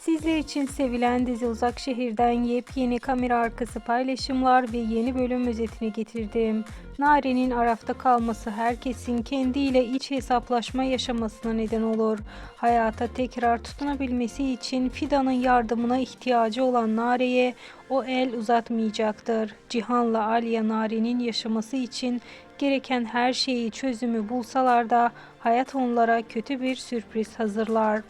Sizler için sevilen dizi Uzak Şehir'den yepyeni kamera arkası paylaşımlar ve yeni bölüm özetini getirdim. Nare'nin Araf'ta kalması herkesin kendiyle iç hesaplaşma yaşamasına neden olur. Hayata tekrar tutunabilmesi için Fidan'ın yardımına ihtiyacı olan Nare'ye o el uzatmayacaktır. Cihan'la Aliye Nare'nin yaşaması için gereken her şeyi çözümü bulsalar da hayat onlara kötü bir sürpriz hazırlar.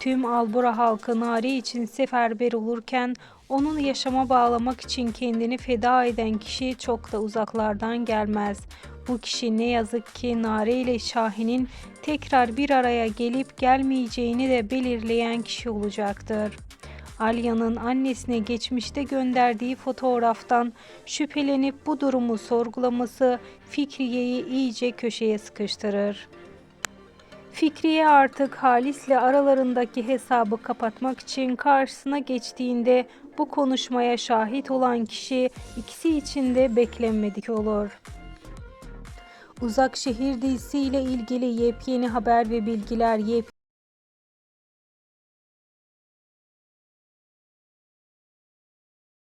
Tüm Albura halkı Nare için seferber olurken onun yaşama bağlamak için kendini feda eden kişi çok da uzaklardan gelmez. Bu kişi ne yazık ki Nare ile Şahin'in tekrar bir araya gelip gelmeyeceğini de belirleyen kişi olacaktır. Alya'nın annesine geçmişte gönderdiği fotoğraftan şüphelenip bu durumu sorgulaması Fikriye'yi iyice köşeye sıkıştırır. Fikriye artık Halis'le aralarındaki hesabı kapatmak için karşısına geçtiğinde bu konuşmaya şahit olan kişi ikisi için de beklenmedik olur. Uzak Şehir dizisiyle ilgili yepyeni haber ve bilgiler, yepyeni